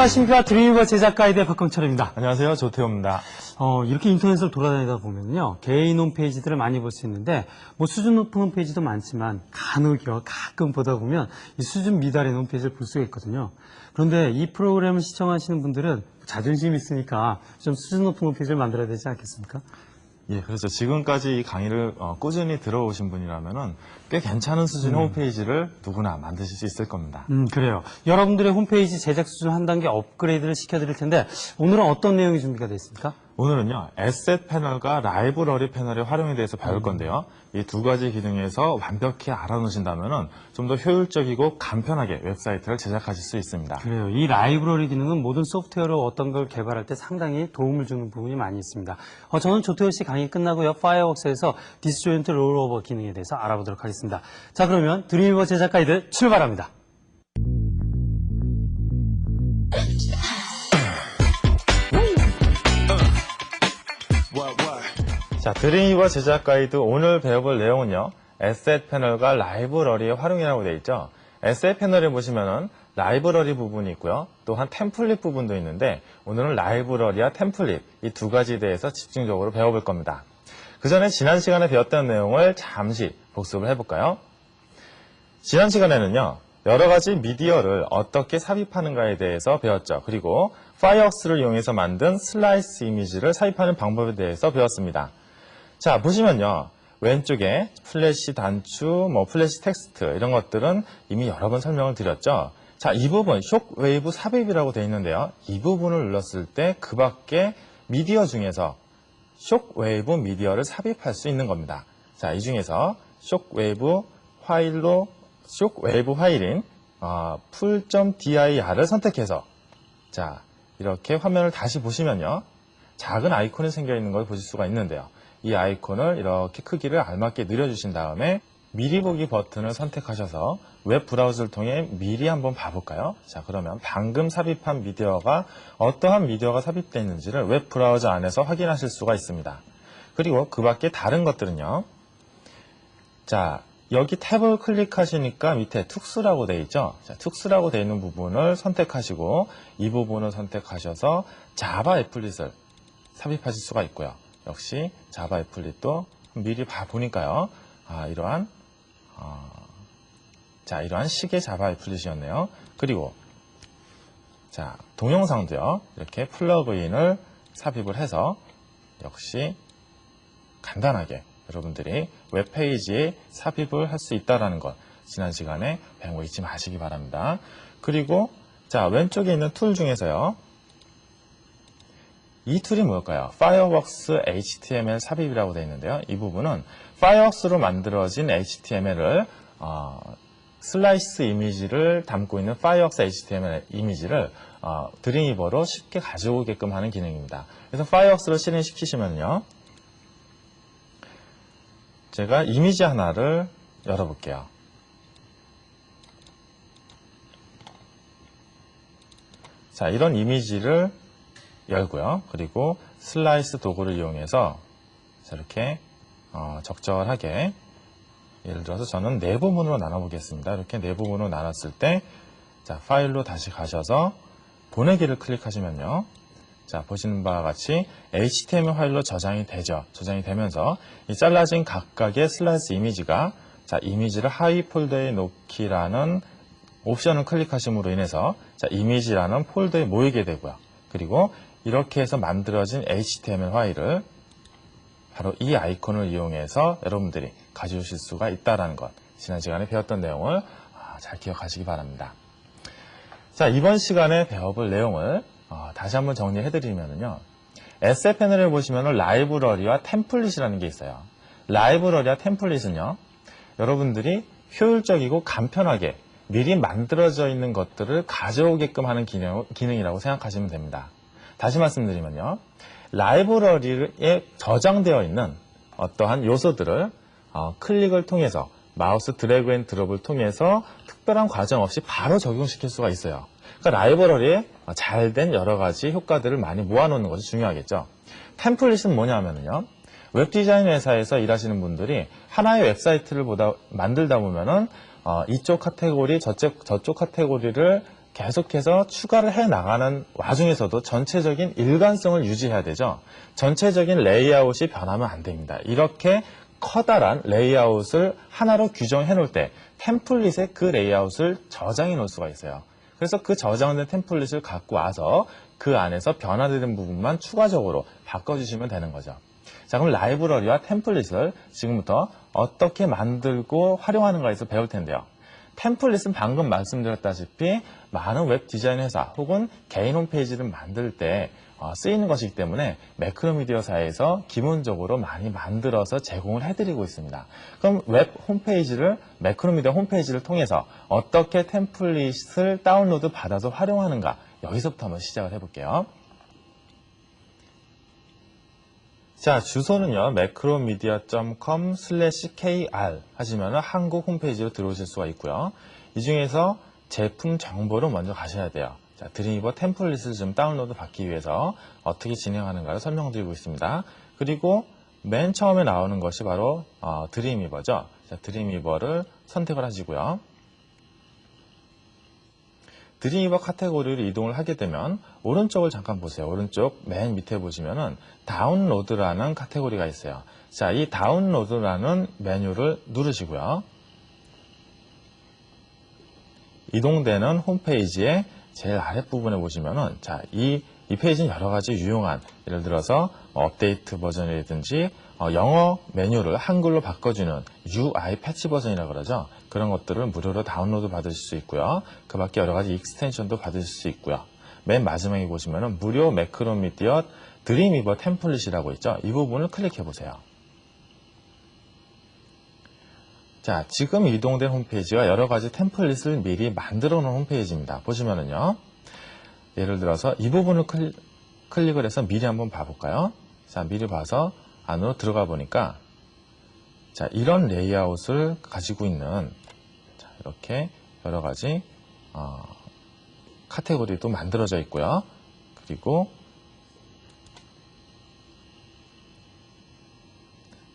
안녕하십니까 드림이버 제작 가이드의 박광철입니다. 안녕하세요. 조태호입니다. 어, 이렇게 인터넷을 돌아다니다 보면요. 개인 홈페이지들을 많이 볼 수 있는데, 뭐 수준 높은 홈페이지도 많지만, 간혹이요, 가끔 보다 보면 이 수준 미달의 홈페이지를 볼 수가 있거든요. 그런데 이 프로그램을 시청하시는 분들은 자존심 있으니까 좀 수준 높은 홈페이지를 만들어야 되지 않겠습니까? 예, 그렇죠. 지금까지 이 강의를 어, 꾸준히 들어오신 분이라면은 꽤 괜찮은 수준의 홈페이지를 누구나 만드실 수 있을 겁니다. 음, 그래요. 여러분들의 홈페이지 제작 수준 한 단계 업그레이드를 시켜드릴 텐데, 오늘은 어떤 내용이 준비가 되어 있습니까? 오늘은요, 에셋 패널과 라이브러리 패널의 활용에 대해서 배울 건데요. 이 두 가지 기능에서 완벽히 알아놓으신다면은 좀더 효율적이고 간편하게 웹사이트를 제작하실 수 있습니다. 그래요. 이 라이브러리 기능은 모든 소프트웨어로 어떤 걸 개발할 때 상당히 도움을 주는 부분이 많이 있습니다. 어, 저는 조태호 씨 강의 끝나고요. 파이어웍스에서 디스조인트 롤오버 기능에 대해서 알아보도록 하겠습니다. 자, 그러면 드림이버 제작 가이드 출발합니다. 자, 드림이버 제작 가이드 오늘 배워볼 내용은요. 에셋 패널과 라이브러리의 활용이라고 되어 있죠. 에셋 패널에 보시면은 라이브러리 부분이 있고요. 또한 템플릿 부분도 있는데 오늘은 라이브러리와 템플릿 이 두 가지에 대해서 집중적으로 배워볼 겁니다. 그 전에 지난 시간에 배웠던 내용을 잠시 복습을 해볼까요? 지난 시간에는요. 여러 가지 미디어를 어떻게 삽입하는가에 대해서 배웠죠. 그리고 파이어웍스를 이용해서 만든 슬라이스 이미지를 삽입하는 방법에 대해서 배웠습니다. 자, 보시면요. 왼쪽에 플래시 단추, 뭐 플래시 텍스트 이런 것들은 이미 여러 번 설명을 드렸죠. 자, 이 부분 쇼 웨이브 삽입이라고 되어 있는데요. 이 부분을 눌렀을 때 그 밖에 미디어 중에서 쇼 웨이브 미디어를 삽입할 수 있는 겁니다. 자, 이 중에서 쇼 웨이브 파일로 쇼 웨이브 파일인 어, 풀.dir을 선택해서 자, 이렇게 화면을 다시 보시면요. 작은 아이콘이 생겨 있는 걸 보실 수가 있는데요. 이 아이콘을 이렇게 크기를 알맞게 늘려주신 다음에 미리 보기 버튼을 선택하셔서 웹 브라우저를 통해 미리 한번 봐볼까요? 자, 그러면 방금 삽입한 미디어가 어떠한 미디어가 삽입되어 있는지를 웹 브라우저 안에서 확인하실 수가 있습니다. 그리고 그 밖에 다른 것들은요. 자, 여기 탭을 클릭하시니까 밑에 툭스라고 되어 있죠. 자, 툭스라고 되어 있는 부분을 선택하시고 이 부분을 선택하셔서 자바 애플릿을 삽입하실 수가 있고요. 역시 자바 애플릿도 미리 봐보니까요. 아, 이러한 어, 자, 이러한 식의 자바 애플릿이었네요. 그리고 자, 동영상도요. 이렇게 플러그인을 삽입을 해서 역시 간단하게 여러분들이 웹페이지에 삽입을 할 수 있다는 것 지난 시간에 배운 거 잊지 마시기 바랍니다. 그리고 자 왼쪽에 있는 툴 중에서요. 이 툴이 뭘까요? Fireworks HTML 삽입이라고 되어 있는데요. 이 부분은 Fireworks로 만들어진 HTML을 어, 슬라이스 이미지를 담고 있는 Fireworks HTML 이미지를 어, 드림이버로 쉽게 가져오게끔 하는 기능입니다. 그래서 Fireworks를 실행시키시면요. 제가 이미지 하나를 열어볼게요. 자, 이런 이미지를 열고요. 그리고 슬라이스 도구를 이용해서 이렇게 어, 적절하게 예를 들어서 저는 네 부분으로 나눠보겠습니다. 이렇게 네 부분으로 나눴을 때 자, 파일로 다시 가셔서 보내기를 클릭하시면요. 자, 보시는 바와 같이 HTML 파일로 저장이 되죠. 저장이 되면서 이 잘라진 각각의 슬라이스 이미지가 자, 이미지를 하위 폴더에 놓기라는 옵션을 클릭하심으로 인해서 자, 이미지라는 폴더에 모이게 되고요. 그리고 이렇게 해서 만들어진 HTML 파일을 바로 이 아이콘을 이용해서 여러분들이 가져오실 수가 있다는 것. 지난 시간에 배웠던 내용을 아, 잘 기억하시기 바랍니다. 자, 이번 시간에 배워볼 내용을 어, 다시 한번 정리해드리면요. 패널에 보시면 라이브러리와 템플릿이라는 게 있어요. 라이브러리와 템플릿은요. 여러분들이 효율적이고 간편하게 미리 만들어져 있는 것들을 가져오게끔 하는 기능, 기능이라고 생각하시면 됩니다. 다시 말씀드리면요. 라이브러리에 저장되어 있는 어떠한 요소들을 어, 클릭을 통해서 마우스 드래그 앤 드롭을 통해서 특별한 과정 없이 바로 적용시킬 수가 있어요. 그러니까 라이브러리에 잘된 여러 가지 효과들을 많이 모아놓는 것이 중요하겠죠. 템플릿은 뭐냐면요. 웹 디자인 회사에서 일하시는 분들이 하나의 웹사이트를 보다 만들다 보면은 어, 이쪽 카테고리, 저쪽, 저쪽 카테고리를 계속해서 추가를 해 나가는 와중에서도 전체적인 일관성을 유지해야 되죠. 전체적인 레이아웃이 변하면 안 됩니다. 이렇게 커다란 레이아웃을 하나로 규정해 놓을 때 템플릿에 그 레이아웃을 저장해 놓을 수가 있어요. 그래서 그 저장된 템플릿을 갖고 와서 그 안에서 변화되는 부분만 추가적으로 바꿔주시면 되는 거죠. 자, 그럼 라이브러리와 템플릿을 지금부터 어떻게 만들고 활용하는가에서 배울 텐데요. 템플릿은 방금 말씀드렸다시피 많은 웹 디자인 회사 혹은 개인 홈페이지를 만들 때 어, 쓰이는 것이기 때문에 매크로미디어사에서 기본적으로 많이 만들어서 제공을 해드리고 있습니다. 그럼 웹 홈페이지를 매크로미디어 홈페이지를 통해서 어떻게 템플릿을 다운로드 받아서 활용하는가 여기서부터 한번 시작을 해볼게요. 자, 주소는요, macromedia.com kr 하시면 한국 홈페이지로 들어오실 수가 있고요. 이 중에서 제품 정보로 먼저 가셔야 돼요. 자, 드림이버 템플릿을 좀 다운로드 받기 위해서 어떻게 진행하는가를 설명드리고 있습니다. 그리고 맨 처음에 나오는 것이 바로 어, 드림이버죠. 자, 드림이버를 선택을 하시고요. 드림이버 카테고리를 이동을 하게 되면 오른쪽을 잠깐 보세요. 오른쪽 맨 밑에 보시면은 다운로드라는 카테고리가 있어요. 자, 이 다운로드라는 메뉴를 누르시고요. 이동되는 홈페이지의 제일 아랫부분에 보시면은 자, 이, 이 페이지는 여러 가지 유용한 예를 들어서 업데이트 버전이라든지 어, 영어 메뉴를 한글로 바꿔주는 UI 패치 버전이라고 그러죠. 그런 것들을 무료로 다운로드 받으실 수 있고요. 그 밖에 여러 가지 익스텐션도 받으실 수 있고요. 맨 마지막에 보시면은 무료 매크로미디어 드림이버 템플릿이라고 있죠. 이 부분을 클릭해 보세요. 자, 지금 이동된 홈페이지가 여러 가지 템플릿을 미리 만들어 놓은 홈페이지입니다. 보시면은요. 예를 들어서 이 부분을 클, 클릭 을 해서 미리 한번 봐볼까요? 자, 미리 봐서 안으로 들어가 보니까 자, 이런 레이아웃을 가지고 있는 자, 이렇게 여러 가지 어, 카테고리도 만들어져 있고요. 그리고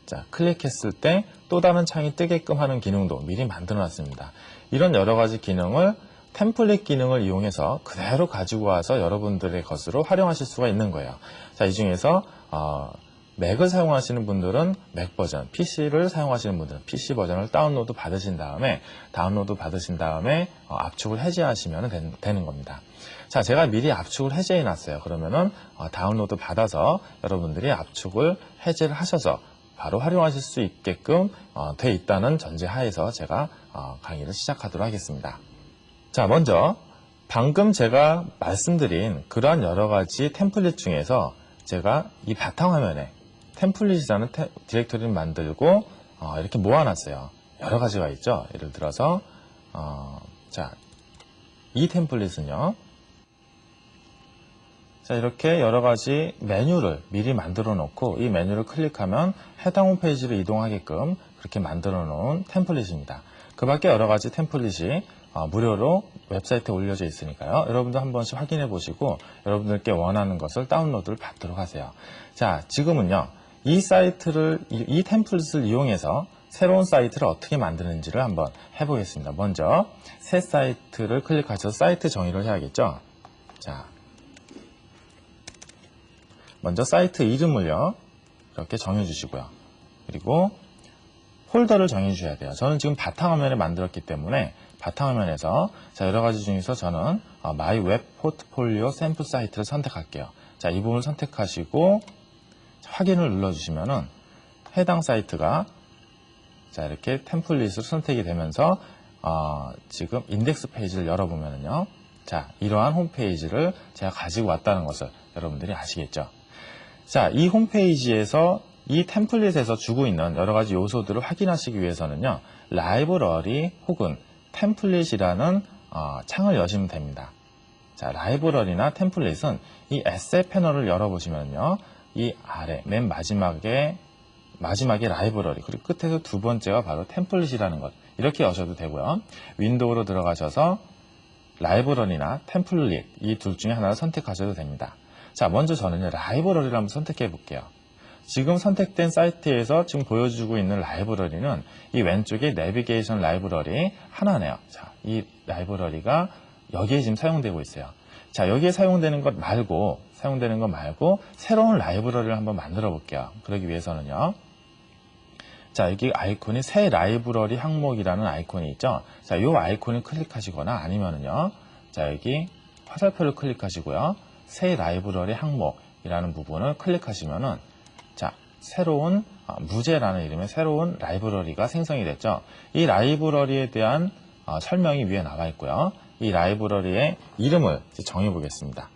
자, 클릭했을 때 또 다른 창이 뜨게끔 하는 기능도 미리 만들어 놨습니다. 이런 여러 가지 기능을 템플릿 기능을 이용해서 그대로 가지고 와서 여러분들의 것으로 활용하실 수가 있는 거예요. 자, 이 중에서 어, 맥을 사용하시는 분들은 맥 버전, PC를 사용하시는 분들은 PC 버전을 다운로드 받으신 다음에 다운로드 받으신 다음에 어, 압축을 해제하시면 된- 되는 겁니다. 자, 제가 미리 압축을 해제해 놨어요. 그러면은 어, 다운로드 받아서 여러분들이 압축을 해제를 하셔서 바로 활용하실 수 있게끔 어, 돼 있다는 전제 하에서 제가 어, 강의를 시작하도록 하겠습니다. 자, 먼저 방금 제가 말씀드린 그러한 여러 가지 템플릿 중에서 제가 이 바탕화면에 템플릿이라는 테- 디렉토리를 만들고 어, 이렇게 모아놨어요. 여러 가지가 있죠. 예를 들어서 어, 자, 이 템플릿은요. 자, 이렇게 여러 가지 메뉴를 미리 만들어 놓고 이 메뉴를 클릭하면 해당 홈페이지로 이동하게끔 그렇게 만들어 놓은 템플릿입니다. 그 밖에 여러 가지 템플릿이 어, 무료로 웹사이트에 올려져 있으니까요. 여러분도 한 번씩 확인해 보시고 여러분들께 원하는 것을 다운로드를 받도록 하세요. 자, 지금은요. 이 사이트를, 이, 이 템플릿을 이용해서 새로운 사이트를 어떻게 만드는지를 한번 해보겠습니다. 먼저 새 사이트를 클릭하셔서 사이트 정의를 해야겠죠. 자, 먼저 사이트 이름을요. 이렇게 정해주시고요. 그리고 폴더를 정해주셔야 돼요. 저는 지금 바탕화면에 만들었기 때문에 바탕화면에서 자 여러 가지 중에서 저는 어, 마이 웹 포트폴리오 샘플 사이트를 선택할게요. 자 이 부분을 선택하시고 자, 확인을 눌러주시면은 해당 사이트가 자 이렇게 템플릿으로 선택이 되면서 어, 지금 인덱스 페이지를 열어보면은요. 자 이러한 홈페이지를 제가 가지고 왔다는 것을 여러분들이 아시겠죠? 자, 이 홈페이지에서 이 템플릿에서 주고 있는 여러 가지 요소들을 확인하시기 위해서는요, 라이브러리 혹은 템플릿이라는 어, 창을 여시면 됩니다. 자, 라이브러리나 템플릿은 이 에셋 패널을 열어보시면요, 이 아래 맨 마지막에 마지막에 라이브러리 그리고 끝에서 두 번째가 바로 템플릿이라는 것 이렇게 여셔도 되고요. 윈도우로 들어가셔서 라이브러리나 템플릿 이 둘 중에 하나를 선택하셔도 됩니다. 자, 먼저 저는요, 라이브러리를 한번 선택해 볼게요. 지금 선택된 사이트에서 지금 보여주고 있는 라이브러리는 이 왼쪽에 내비게이션 라이브러리 하나네요. 자, 이 라이브러리가 여기에 지금 사용되고 있어요. 자, 여기에 사용되는 것 말고, 사용되는 것 말고, 새로운 라이브러리를 한번 만들어 볼게요. 그러기 위해서는요. 자, 여기 아이콘이 새 라이브러리 항목이라는 아이콘이 있죠. 자, 이 아이콘을 클릭하시거나 아니면은요. 자, 여기 화살표를 클릭하시고요. 새 라이브러리 항목이라는 부분을 클릭하시면은 자, 새로운 아, 무제라는 이름의 새로운 라이브러리가 생성이 됐죠. 이 라이브러리에 대한 아, 설명이 위에 나와 있고요. 이 라이브러리의 이름을 정해 보겠습니다.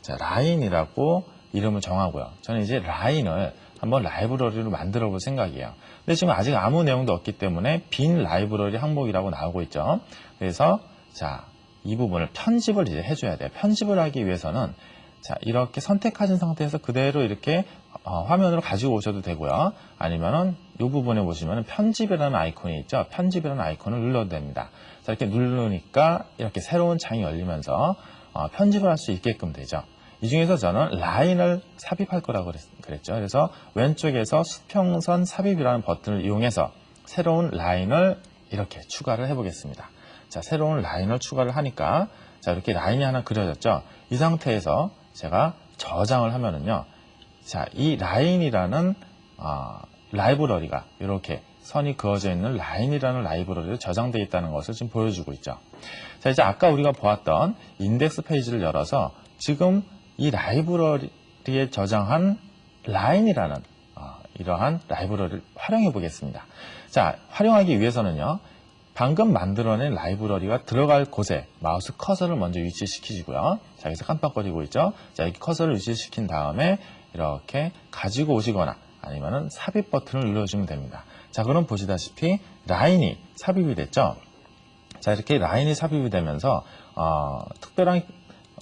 자, 라인이라고 이름을 정하고요. 저는 이제 라인을 한번 라이브러리로 만들어 볼 생각이에요. 근데 지금 아직 아무 내용도 없기 때문에 빈 라이브러리 항목이라고 나오고 있죠. 그래서 자, 이 부분을 편집을 이제 해줘야 돼요. 편집을 하기 위해서는 자, 이렇게 선택하신 상태에서 그대로 이렇게 어, 화면으로 가지고 오셔도 되고요. 아니면은 이 부분에 보시면 편집이라는 아이콘이 있죠. 편집이라는 아이콘을 눌러도 됩니다. 자, 이렇게 누르니까 이렇게 새로운 창이 열리면서 어, 편집을 할 수 있게끔 되죠. 이 중에서 저는 라인을 삽입할 거라고 그랬, 죠 그래서 왼쪽에서 수평선 삽입이라는 버튼을 이용해서 새로운 라인을 이렇게 추가를 해보겠습니다. 자, 새로운 라인을 추가를 하니까 자, 이렇게 라인이 하나 그려졌죠. 이 상태에서 제가 저장을 하면은요. 자, 이 라인이라는 어, 라이브러리가 이렇게 선이 그어져 있는 라인이라는 라이브러리로 저장되어 있다는 것을 지금 보여주고 있죠. 자, 이제 아까 우리가 보았던 인덱스 페이지를 열어서 지금 이 라이브러리에 저장한 라인이라는 어, 이러한 라이브러리를 활용해 보겠습니다. 자, 활용하기 위해서는요. 방금 만들어낸 라이브러리가 들어갈 곳에 마우스 커서를 먼저 위치시키시고요. 자, 여기서 깜빡거리고 있죠. 자, 이렇게 커서를 위치시킨 다음에 이렇게 가지고 오시거나 아니면은 삽입 버튼을 눌러주면 됩니다. 자, 그럼 보시다시피 라인이 삽입이 됐죠. 자, 이렇게 라인이 삽입이 되면서 어, 특별한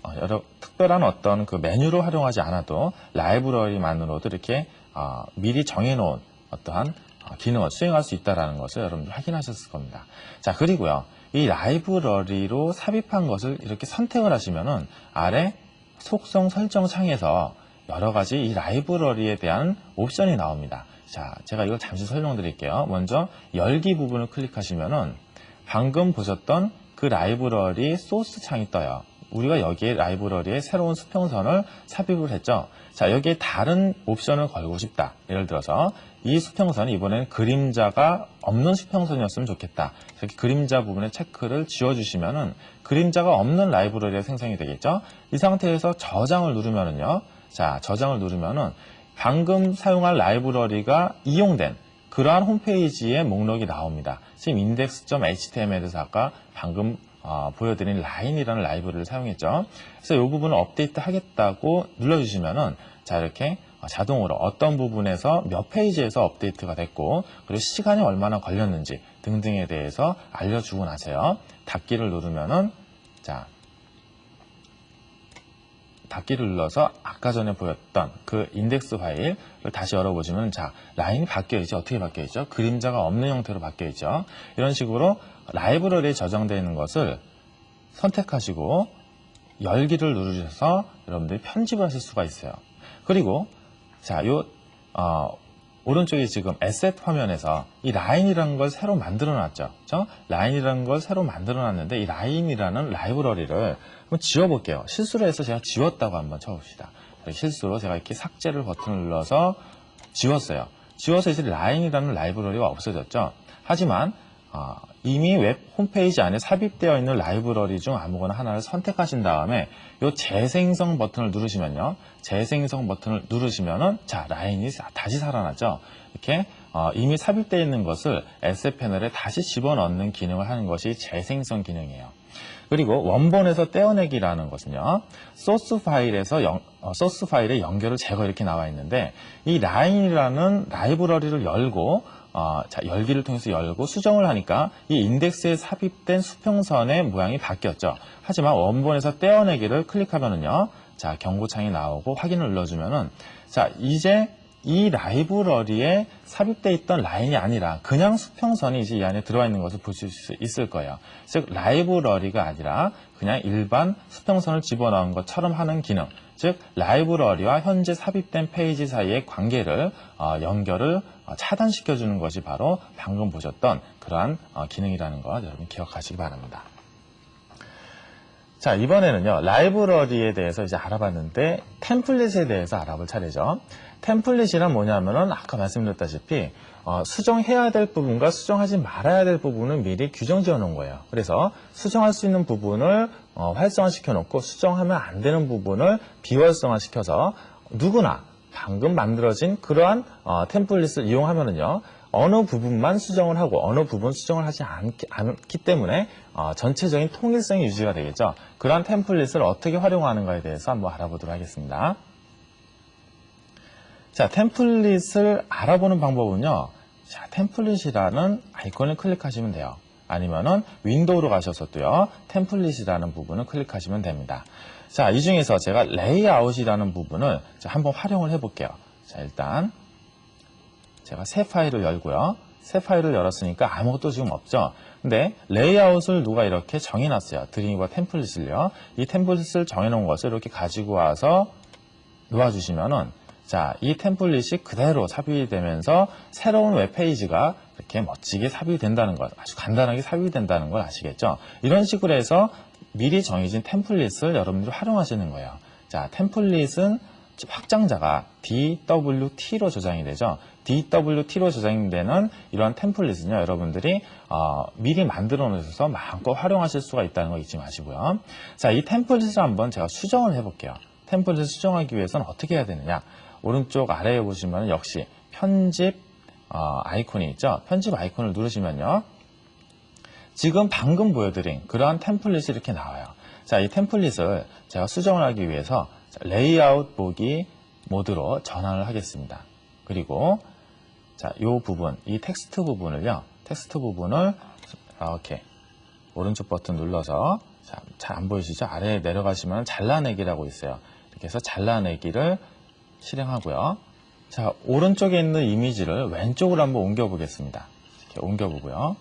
어, 여러 특별한 어떤 그 메뉴를 활용하지 않아도 라이브러리만으로도 이렇게 어, 미리 정해놓은 어떠한 어, 기능을 수행할 수 있다는 것을 여러분들 확인하셨을 겁니다. 자, 그리고요. 이 라이브러리로 삽입한 것을 이렇게 선택을 하시면은 아래 속성 설정 창에서 여러 가지 이 라이브러리에 대한 옵션이 나옵니다. 자, 제가 이걸 잠시 설명드릴게요. 먼저 열기 부분을 클릭하시면은 방금 보셨던 그 라이브러리 소스 창이 떠요. 우리가 여기에 라이브러리에 새로운 수평선을 삽입을 했죠. 자, 여기에 다른 옵션을 걸고 싶다. 예를 들어서 이 수평선이 이번에는 그림자가 없는 수평선이었으면 좋겠다. 이렇게 그림자 부분에 체크를 지워주시면 은 그림자가 없는 라이브러리가 생성이 되겠죠. 이 상태에서 저장을 누르면은요. 자, 저장을 누르면은 방금 사용한 라이브러리가 이용된 그러한 홈페이지의 목록이 나옵니다. 지금 index.html에서 아까 방금 어, 보여드린 라인이라는 라이브러리를 사용했죠. 그래서 이 부분을 업데이트 하겠다고 눌러주시면은 자 이렇게 자동으로 어떤 부분에서 몇 페이지에서 업데이트가 됐고 그리고 시간이 얼마나 걸렸는지 등등에 대해서 알려주고 나세요. 닫기를 누르면은 자 닫기를 눌러서 아까 전에 보였던 그 인덱스 파일을 다시 열어보시면 자 라인이 바뀌어 있죠. 어떻게 바뀌어 있죠? 그림자가 없는 형태로 바뀌어 있죠. 이런 식으로 라이브러리에 저장되어 있는 것을 선택하시고 열기를 누르셔서 여러분들이 편집을 하실 수가 있어요. 그리고 자, 요 어, 오른쪽에 지금 에셋 화면에서 이 라인이라는 걸 새로 만들어 놨죠. 그죠? 라인이라는 걸 새로 만들어 놨는데 이 라인이라는 라이브러리를 한번 지워 볼게요. 실수로 해서 제가 지웠다고 한번 쳐 봅시다. 실수로 제가 이렇게 삭제를 버튼을 눌러서 지웠어요. 지워서 이제 라인이라는 라이브러리가 없어졌죠. 하지만 어, 이미 웹 홈페이지 안에 삽입되어 있는 라이브러리 중 아무거나 하나를 선택하신 다음에 이 재생성 버튼을 누르시면요. 재생성 버튼을 누르시면은 자 라인이 다시 살아나죠. 이렇게 어, 이미 삽입되어 있는 것을 에셋 패널에 다시 집어넣는 기능을 하는 것이 재생성 기능이에요. 그리고 원본에서 떼어내기라는 것은요. 소스 파일에서 영, 어, 소스 파일의 연결을 제거 이렇게 나와 있는데 이 라인이라는 라이브러리를 열고 어, 자, 열기를 통해서 열고 수정을 하니까 이 인덱스에 삽입된 수평선의 모양이 바뀌었죠. 하지만 원본에서 떼어내기를 클릭하면은요. 자, 경고창이 나오고 확인을 눌러주면은 자, 이제 이 라이브러리에 삽입되어 있던 라인이 아니라 그냥 수평선이 이제 이 안에 들어와 있는 것을 보실 수 있을 거예요. 즉 라이브러리가 아니라 그냥 일반 수평선을 집어넣은 것처럼 하는 기능. 즉 라이브러리와 현재 삽입된 페이지 사이의 관계를 어, 연결을 어, 차단시켜 주는 것이 바로 방금 보셨던 그러한 어, 기능이라는 것 여러분 기억하시기 바랍니다. 자, 이번에는요, 라이브러리에 대해서 이제 알아봤는데, 템플릿에 대해서 알아볼 차례죠. 템플릿이란 뭐냐면은, 아까 말씀드렸다시피, 어, 수정해야 될 부분과 수정하지 말아야 될 부분은 미리 규정 지어 놓은 거예요. 그래서 수정할 수 있는 부분을 어, 활성화시켜 놓고 수정하면 안 되는 부분을 비활성화시켜서 누구나 방금 만들어진 그러한 어, 템플릿을 이용하면은요, 어느 부분만 수정을 하고 어느 부분 수정을 하지 않기, 않기 때문에 어, 전체적인 통일성이 유지가 되겠죠. 그러한 템플릿을 어떻게 활용하는가에 대해서 한번 알아보도록 하겠습니다. 자, 템플릿을 알아보는 방법은요. 자, 템플릿이라는 아이콘을 클릭하시면 돼요. 아니면은 윈도우로 가셔서 또요. 템플릿이라는 부분을 클릭하시면 됩니다. 자, 이 중에서 제가 레이아웃이라는 부분을 자, 한번 활용을 해 볼게요. 자, 일단 제가 새 파일을 열고요. 새 파일을 열었으니까 아무것도 지금 없죠. 근데 레이아웃을 누가 이렇게 정해놨어요. 드림과 템플릿을요. 이 템플릿을 정해놓은 것을 이렇게 가지고 와서 놓아주시면은 자, 이 템플릿이 그대로 삽입이 되면서 새로운 웹페이지가 이렇게 멋지게 삽입이 된다는 것, 아주 간단하게 삽입이 된다는 걸 아시겠죠? 이런 식으로 해서 미리 정해진 템플릿을 여러분들이 활용하시는 거예요. 자, 템플릿은 확장자가 DWT로 저장이 되죠. DWT로 저장이 되는 이러한 템플릿은요, 여러분들이 어, 미리 만들어 놓으셔서 마음껏 활용하실 수가 있다는 거 잊지 마시고요. 자, 이 템플릿을 한번 제가 수정을 해볼게요. 템플릿을 수정하기 위해서는 어떻게 해야 되느냐? 오른쪽 아래에 보시면 역시 편집 어, 아이콘이 있죠. 편집 아이콘을 누르시면요. 지금 방금 보여드린 그러한 템플릿이 이렇게 나와요. 자, 이 템플릿을 제가 수정을 하기 위해서 자, 레이아웃 보기 모드로 전환을 하겠습니다. 그리고 자, 이 부분, 이 텍스트 부분을요. 텍스트 부분을 이렇게 오른쪽 버튼 눌러서 잘 안 보이시죠? 아래에 내려가시면 잘라내기라고 있어요. 이렇게 해서 잘라내기를 실행하고요. 자, 오른쪽에 있는 이미지를 왼쪽으로 한번 옮겨 보겠습니다. 이렇게 옮겨 보고요.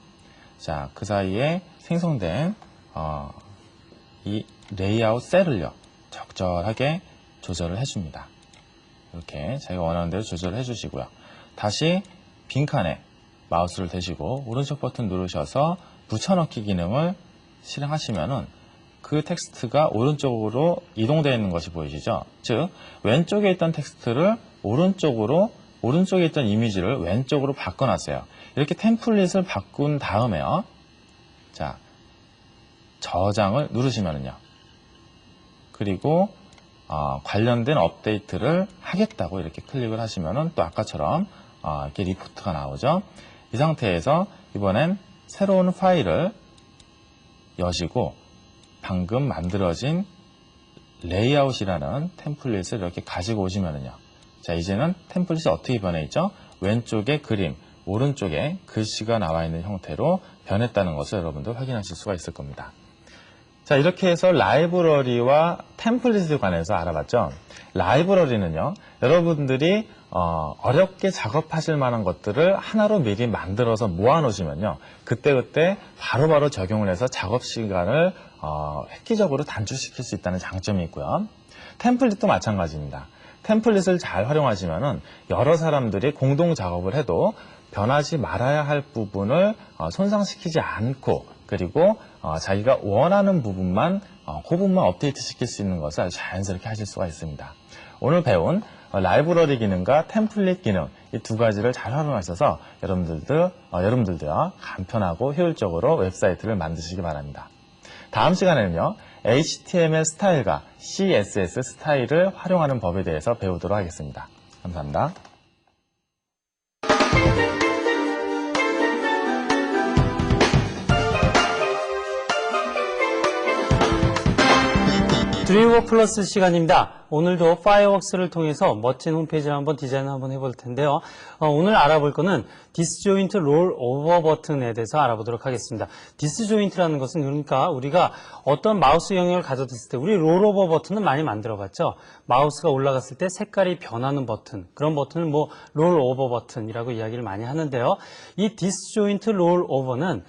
자, 그 사이에 생성된 어, 이 레이아웃 셀을요. 적절하게 조절을 해줍니다. 이렇게 자기가 원하는 대로 조절을 해주시고요. 다시 빈칸에 마우스를 대시고 오른쪽 버튼 누르셔서 붙여넣기 기능을 실행하시면은 그 텍스트가 오른쪽으로 이동되어 있는 것이 보이시죠? 즉 왼쪽에 있던 텍스트를 오른쪽으로 오른쪽에 있던 이미지를 왼쪽으로 바꿔놨어요. 이렇게 템플릿을 바꾼 다음에요. 자 저장을 누르시면은요. 그리고 어, 관련된 업데이트를 하겠다고 이렇게 클릭을 하시면은 또 아까처럼 어, 이렇게 리포트가 나오죠. 이 상태에서 이번엔 새로운 파일을 여시고 방금 만들어진 레이아웃이라는 템플릿을 이렇게 가지고 오시면은요. 자, 이제는 템플릿이 어떻게 변해 있죠? 왼쪽에 그림, 오른쪽에 글씨가 나와 있는 형태로 변했다는 것을 여러분들 확인하실 수가 있을 겁니다. 자, 이렇게 해서 라이브러리와 템플릿에 관해서 알아봤죠. 라이브러리는요, 여러분들이 어, 렵게 작업하실 만한 것들을 하나로 미리 만들어서 모아놓으시면요, 그때그때 바로바로 적용을 해서 작업 시간을 어, 획기적으로 단축시킬 수 있다는 장점이 있고요. 템플릿도 마찬가지입니다. 템플릿을 잘 활용하시면은 여러 사람들이 공동 작업을 해도 변하지 말아야 할 부분을 어, 손상시키지 않고 그리고 어, 자기가 원하는 부분만 어, 그 부분만 업데이트 시킬 수 있는 것을 자연스럽게 하실 수가 있습니다. 오늘 배운 어, 라이브러리 기능과 템플릿 기능 이 두 가지를 잘 활용하셔서 여러분들도 어, 여러분들도요 간편하고 효율적으로 웹사이트를 만드시기 바랍니다. 다음 시간에는요 HTML 스타일과 CSS 스타일을 활용하는 법에 대해서 배우도록 하겠습니다. 감사합니다. 드림워크 플러스 시간입니다. 오늘도 파이어웍스를 통해서 멋진 홈페이지를 한번 디자인 한번 해볼 텐데요. 어, 오늘 알아볼 거는 디스조인트 롤 오버 버튼에 대해서 알아보도록 하겠습니다. 디스조인트라는 것은 그러니까 우리가 어떤 마우스 영역을 가져뒀을 때 우리 롤 오버 버튼은 많이 만들어 봤죠. 마우스가 올라갔을 때 색깔이 변하는 버튼 그런 버튼을 뭐 롤 오버 버튼이라고 이야기를 많이 하는데요. 이 디스조인트 롤 오버는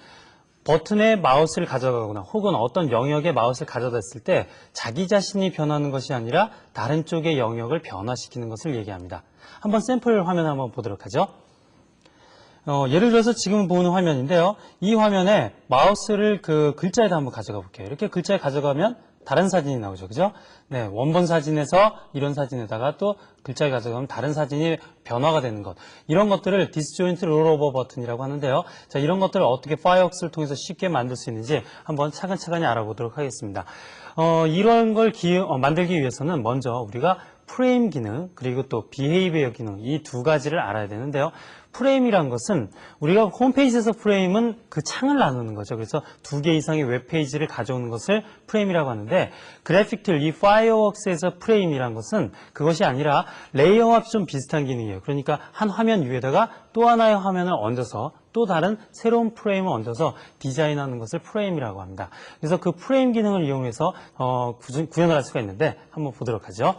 버튼에 마우스를 가져가거나 혹은 어떤 영역에 마우스를 가져다 때 자기 자신이 변하는 것이 아니라 다른 쪽의 영역을 변화시키는 것을 얘기합니다. 한번 샘플 화면 한번 보도록 하죠. 어, 예를 들어서 지금 보는 화면인데요. 이 화면에 마우스를 그 글자에다 한번 가져가 볼게요. 이렇게 글자에 가져가면 다른 사진이 나오죠. 그죠? 네, 원본 사진에서 이런 사진에다가 또 글자를 가져가면 다른 사진이 변화가 되는 것. 이런 것들을 디스조인트 롤오버 버튼이라고 하는데요. 자, 이런 것들을 어떻게 파이어웍스를 통해서 쉽게 만들 수 있는지 한번 차근차근히 알아보도록 하겠습니다. 어, 이런 걸 기- 어, 만들기 위해서는 먼저 우리가 프레임 기능 그리고 또 비헤이비어 기능 이 두 가지를 알아야 되는데요. 프레임이란 것은 우리가 홈페이지에서 프레임은 그 창을 나누는 거죠. 그래서 두 개 이상의 웹페이지를 가져오는 것을 프레임이라고 하는데 그래픽 툴, 이 파이어웍스에서 프레임이란 것은 그것이 아니라 레이어와 좀 비슷한 기능이에요. 그러니까 한 화면 위에다가 또 하나의 화면을 얹어서 또 다른 새로운 프레임을 얹어서 디자인하는 것을 프레임이라고 합니다. 그래서 그 프레임 기능을 이용해서 어, 구조- 구현을 할 수가 있는데 한번 보도록 하죠.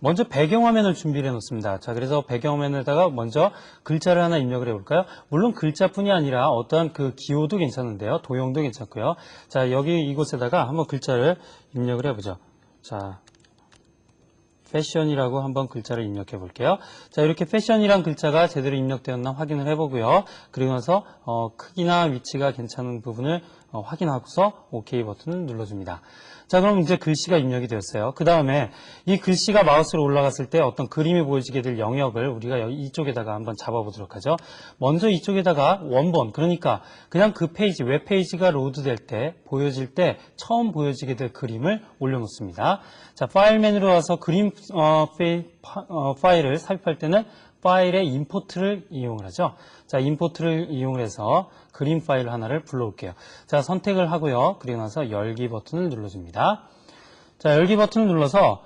먼저 배경화면을 준비를 해놓습니다. 자, 그래서 배경화면에다가 먼저 글자를 하나 입력을 해볼까요? 물론 글자뿐이 아니라 어떠한 그 기호도 괜찮은데요. 도형도 괜찮고요. 자, 여기 이곳에다가 한번 글자를 입력을 해보죠. 자, 패션이라고 한번 글자를 입력해 볼게요. 자, 이렇게 패션이란 글자가 제대로 입력되었나 확인을 해보고요. 그리고 나서 어, 크기나 위치가 괜찮은 부분을 어, 확인하고서 OK 버튼을 눌러줍니다. 자, 그럼 이제 글씨가 입력이 되었어요. 그 다음에 이 글씨가 마우스로 올라갔을 때 어떤 그림이 보여지게 될 영역을 우리가 이쪽에다가 한번 잡아보도록 하죠. 먼저 이쪽에다가 원본, 그러니까 그냥 그 페이지, 웹페이지가 로드될 때, 보여질 때 처음 보여지게 될 그림을 올려놓습니다. 자, 파일 메뉴로 와서 그림 어, 페이, 파, 어, 파일을 삽입할 때는 파일의 임포트를 이용을 하죠. 자, 임포트를 이용을 해서 그림 파일 하나를 불러올게요. 자, 선택을 하고요. 그리고 나서 열기 버튼을 눌러줍니다. 자, 열기 버튼을 눌러서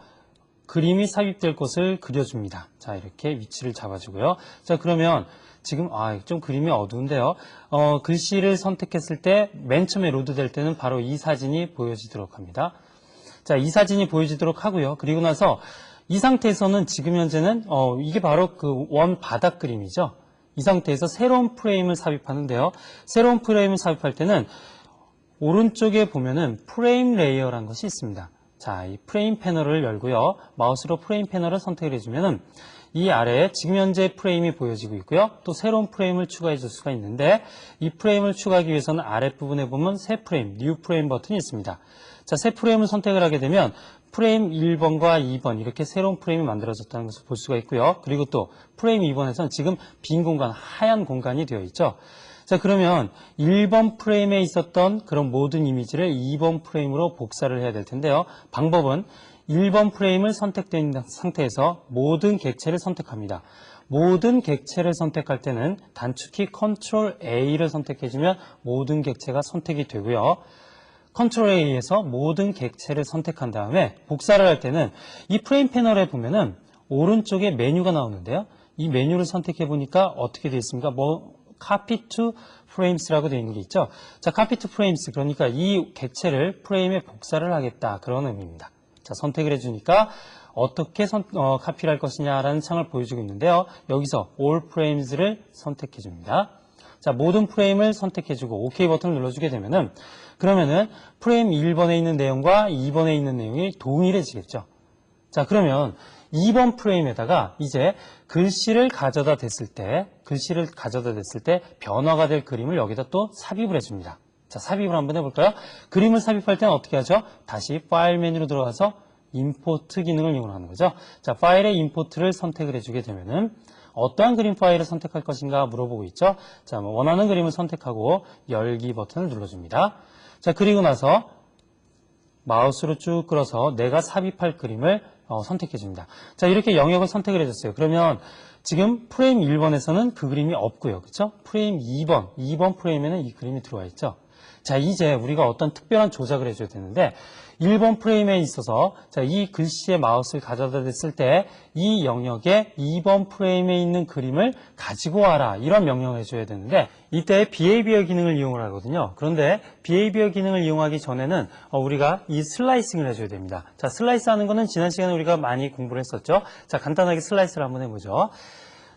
그림이 삽입될 곳을 그려줍니다. 자, 이렇게 위치를 잡아주고요. 자, 그러면 지금, 아, 좀 그림이 어두운데요. 어, 글씨를 선택했을 때, 맨 처음에 로드될 때는 바로 이 사진이 보여지도록 합니다. 자, 이 사진이 보여지도록 하고요. 그리고 나서 이 상태에서는 지금 현재는 어, 이게 바로 그 원 바닥 그림이죠. 이 상태에서 새로운 프레임을 삽입하는데요. 새로운 프레임을 삽입할 때는 오른쪽에 보면은 프레임 레이어라는 것이 있습니다. 자, 이 프레임 패널을 열고요. 마우스로 프레임 패널을 선택을 해주면은 이 아래에 지금 현재 프레임이 보여지고 있고요. 또 새로운 프레임을 추가해 줄 수가 있는데 이 프레임을 추가하기 위해서는 아랫부분에 보면 새 프레임, 뉴 프레임 버튼이 있습니다. 자, 새 프레임을 선택을 하게 되면 프레임 1번과 2번 이렇게 새로운 프레임이 만들어졌다는 것을 볼 수가 있고요. 그리고 또 프레임 2번에서는 지금 빈 공간, 하얀 공간이 되어 있죠. 자, 그러면 1번 프레임에 있었던 그런 모든 이미지를 2번 프레임으로 복사를 해야 될 텐데요. 방법은 1번 프레임을 선택된 상태에서 모든 객체를 선택합니다. 모든 객체를 선택할 때는 단축키 Ctrl A를 선택해주면 모든 객체가 선택이 되고요. 컨트롤 A에서 모든 객체를 선택한 다음에 복사를 할 때는 이 프레임 패널에 보면은 오른쪽에 메뉴가 나오는데요. 이 메뉴를 선택해 보니까 어떻게 되어 있습니까? 뭐 copy to frames라고 되어 있는 게 있죠. 자, copy to frames 그러니까 이 객체를 프레임에 복사를 하겠다 그런 의미입니다. 자, 선택을 해주니까 어떻게 선, 어, 카피를 할 것이냐라는 창을 보여주고 있는데요. 여기서 all frames를 선택해 줍니다. 자, 모든 프레임을 선택해 주고 OK 버튼을 눌러주게 되면은 그러면은 프레임 1번에 있는 내용과 2번에 있는 내용이 동일해지겠죠. 자, 그러면 2번 프레임에다가 이제 글씨를 가져다 댔을 때, 글씨를 가져다 댔을 때 변화가 될 그림을 여기다 또 삽입을 해줍니다. 자, 삽입을 한번 해볼까요? 그림을 삽입할 때는 어떻게 하죠? 다시 파일 메뉴로 들어가서 임포트 기능을 이용하는 거죠. 자, 파일의 임포트를 선택을 해주게 되면은 어떠한 그림 파일을 선택할 것인가 물어보고 있죠. 자, 뭐 원하는 그림을 선택하고 열기 버튼을 눌러줍니다. 자, 그리고 나서 마우스로 쭉 끌어서 내가 삽입할 그림을 어, 선택해 줍니다. 자, 이렇게 영역을 선택을 해줬어요. 그러면 지금 프레임 1번에서는 그 그림이 없고요. 그렇죠? 프레임 2번, 2번 프레임에는 이 그림이 들어와 있죠. 자, 이제 우리가 어떤 특별한 조작을 해줘야 되는데 1번 프레임에 있어서 자, 이 글씨의 마우스를 가져다 댔을 때 이 영역에 2번 프레임에 있는 그림을 가지고 와라 이런 명령을 해줘야 되는데 이때 behavior 기능을 이용을 하거든요. 그런데 behavior 기능을 이용하기 전에는 어, 우리가 이 슬라이싱을 해줘야 됩니다. 자, 슬라이스 하는 거는 지난 시간에 우리가 많이 공부를 했었죠. 자, 간단하게 슬라이스를 한번 해보죠.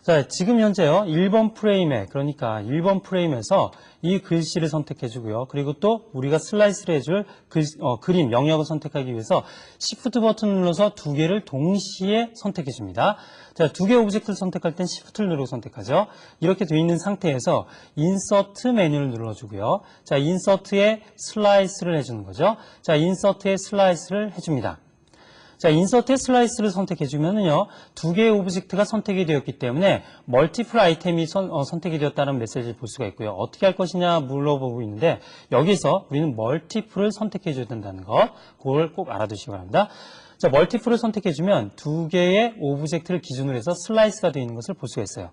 자, 지금 현재요, 1번 프레임에, 그러니까 1번 프레임에서 이 글씨를 선택해 주고요. 그리고 또 우리가 슬라이스를 해줄 글, 어, 그림, 영역을 선택하기 위해서 Shift 버튼을 눌러서 두 개를 동시에 선택해 줍니다. 자, 두 개의 오브젝트를 선택할 땐 Shift를 누르고 선택하죠. 이렇게 되어 있는 상태에서 인서트 메뉴를 눌러 주고요. 자, 인서트에 슬라이스를 해 주는 거죠. 자, 인서트에 슬라이스를 해 줍니다. 자, 인서트 슬라이스를 선택해주면은요, 두 개의 오브젝트가 선택이 되었기 때문에 멀티플 아이템이 선, 어, 선택이 되었다는 메시지를 볼 수가 있고요. 어떻게 할 것이냐 물어보고 있는데, 여기서 우리는 멀티플을 선택해줘야 된다는 것, 그걸 꼭 알아두시기 바랍니다. 자, 멀티플을 선택해주면 두 개의 오브젝트를 기준으로 해서 슬라이스가 되어 있는 것을 볼 수가 있어요.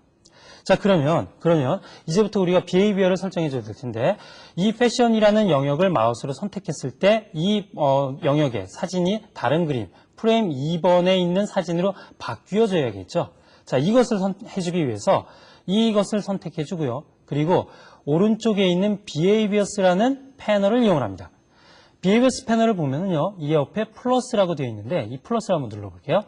자, 그러면, 그러면, 이제부터 우리가 비헤이비어를 설정해 줘야 될 텐데, 이 패션이라는 영역을 마우스로 선택했을 때, 이, 어, 영역의 사진이 다른 그림, 프레임 2번에 있는 사진으로 바뀌어져야겠죠. 자, 이것을 선- 해주기 위해서 이것을 선택해 주고요. 그리고 오른쪽에 있는 behaviors라는 패널을 이용을 합니다. behaviors 패널을 보면은요, 이 옆에 플러스라고 되어 있는데, 이 플러스를 한번 눌러볼게요.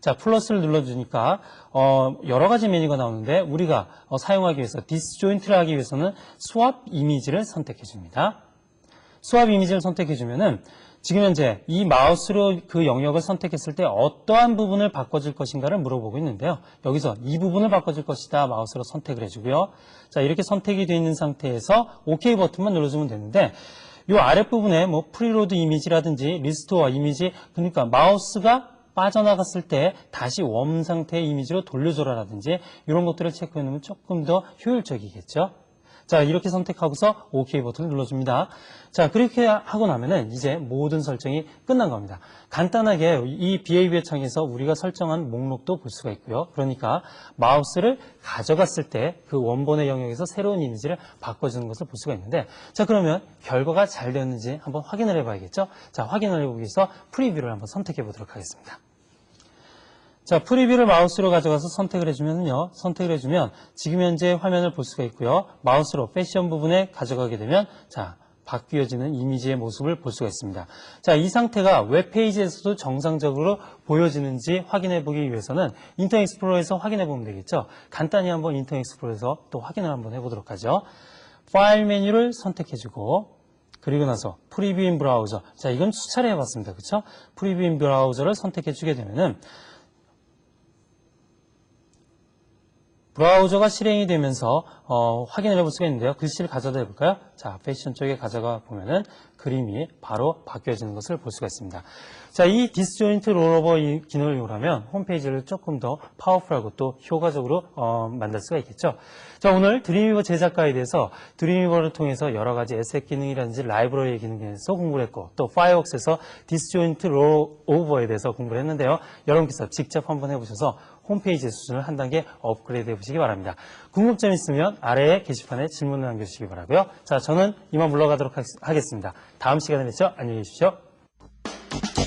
자, 플러스를 눌러주니까, 어, 여러 가지 메뉴가 나오는데, 우리가 어, 사용하기 위해서, 디스조인트를 하기 위해서는 스왑 이미지를 선택해 줍니다. 스왑 이미지를 선택해 주면은, 지금 현재 이 마우스로 그 영역을 선택했을 때 어떠한 부분을 바꿔줄 것인가를 물어보고 있는데요. 여기서 이 부분을 바꿔줄 것이다 마우스로 선택을 해주고요. 자 이렇게 선택이 되어 있는 상태에서 OK 버튼만 눌러주면 되는데 이 아랫부분에 뭐 프리로드 이미지라든지 리스토어 이미지 그러니까 마우스가 빠져나갔을 때 다시 웜 상태의 이미지로 돌려줘라라든지 이런 것들을 체크해 놓으면 조금 더 효율적이겠죠. 자, 이렇게 선택하고서 OK 버튼을 눌러줍니다. 자, 그렇게 하고 나면은 이제 모든 설정이 끝난 겁니다. 간단하게 이 비헤이비어 창에서 우리가 설정한 목록도 볼 수가 있고요. 그러니까 마우스를 가져갔을 때 그 원본의 영역에서 새로운 이미지를 바꿔주는 것을 볼 수가 있는데 자, 그러면 결과가 잘 되었는지 한번 확인을 해봐야겠죠? 자, 확인을 해보기 위해서 프리뷰를 한번 선택해 보도록 하겠습니다. 자, 프리뷰를 마우스로 가져가서 선택을 해주면요. 선택을 해주면 지금 현재 화면을 볼 수가 있고요. 마우스로 패션 부분에 가져가게 되면 자, 바뀌어지는 이미지의 모습을 볼 수가 있습니다. 자, 이 상태가 웹페이지에서도 정상적으로 보여지는지 확인해 보기 위해서는 인터 익스플로러에서 확인해 보면 되겠죠. 간단히 한번 인터 익스플로러에서 또 확인을 한번 해보도록 하죠. 파일 메뉴를 선택해주고 그리고 나서 프리뷰인 브라우저. 자, 이건 수차례 해봤습니다. 그렇죠? 프리뷰인 브라우저를 선택해주게 되면은 브라우저가 실행이 되면서 어, 확인을 해볼 수가 있는데요. 글씨를 가져다 해볼까요? 자, 패션 쪽에 가져가 보면은 그림이 바로 바뀌어지는 것을 볼 수가 있습니다. 자, 이 디스조인트 롤오버 이 기능을 이용하면 홈페이지를 조금 더 파워풀하고 또 효과적으로 어, 만들 수가 있겠죠. 자, 오늘 드림위버 제작 가이드에서 드림위버를 통해서 여러 가지 에셋 기능이라든지 라이브러리 기능에 대해서 공부를 했고 또 파이어웍스에서 디스조인트 롤오버에 대해서 공부를 했는데요. 여러분께서 직접 한번 해보셔서 홈페이지 수준을 한 단계 업그레이드 해보시기 바랍니다. 궁금점이 있으면 아래에 게시판에 질문을 남겨주시기 바라고요. 자, 저는 이만 물러가도록 하겠습니다. 다음 시간에 뵙죠. 안녕히 계십시오.